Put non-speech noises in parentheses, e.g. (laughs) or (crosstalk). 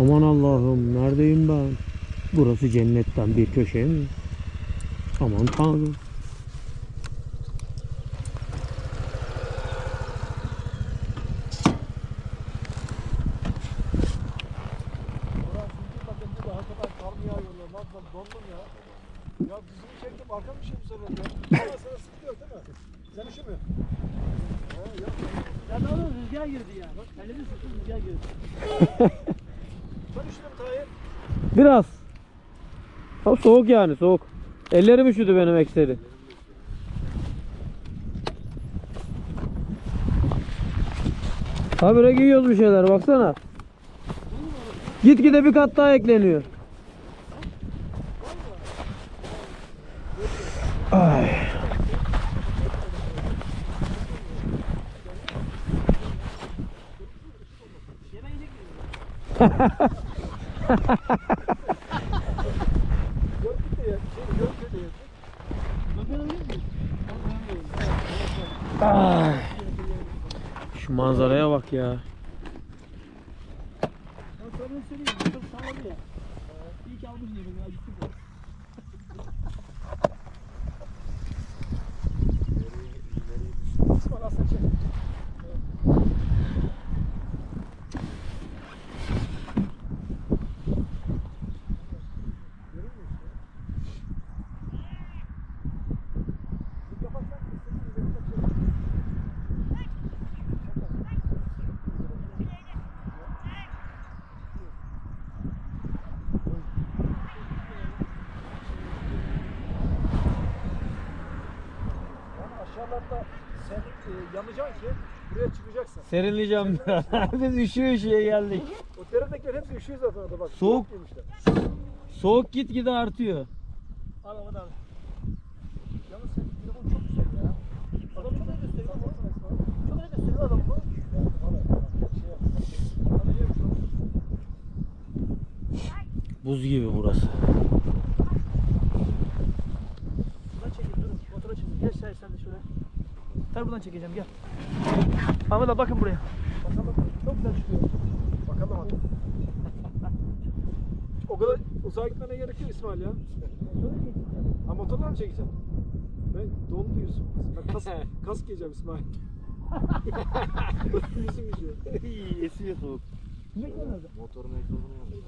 Aman Allah'ım neredeyim ben? Burası cennetten bir köşe mi? Aman Tanrım. Rüzgar girdi ya. Elimi sıktım rüzgar girdi. (laughs) Biraz. Ha, soğuk yani soğuk. Ellerim üşüdü benim ekseri. Habire giyiyoruz bir şeyler baksana. Gitgide bir kat daha ekleniyor. Ay. Yemeğe gidiyor. Gök Ay. Şu manzaraya bak ya. Ben sana ne söyleyeyim. Çok salladı ya. İyi ki almış yemeği. Ya gittik ya. İsmail aslan çek. Yani aşağılarda sen e, yanacaksın ki buraya çıkacaksın. Serinleyeceğim biraz. (laughs) Biz üşüyor üşüye geldik. O terendekiler hepsi üşüyor zaten orada bak. Soğuk. giymişler. Soğuk gitgide artıyor. Ahmet abi. Yalnız senin telefon çok güzel ya. Adam çok iyi gösteriyor ama. Çok iyi gösteriyor adam bu. Buz gibi burası. Buradan çekeceğim gel. Ahmet abi bakın buraya. Bakalım. Çok güzel çıkıyor. Bakalım hadi. o kadar uzağa gitmene gerek yok İsmail ya. Ha motorla mı çekeceksin? Ben dondu yüzüm. Ben kas, (laughs) kask giyeceğim İsmail. (laughs) yüzüm üşüyor. Esiyor soğuk. Motorun egzozunu yanlış.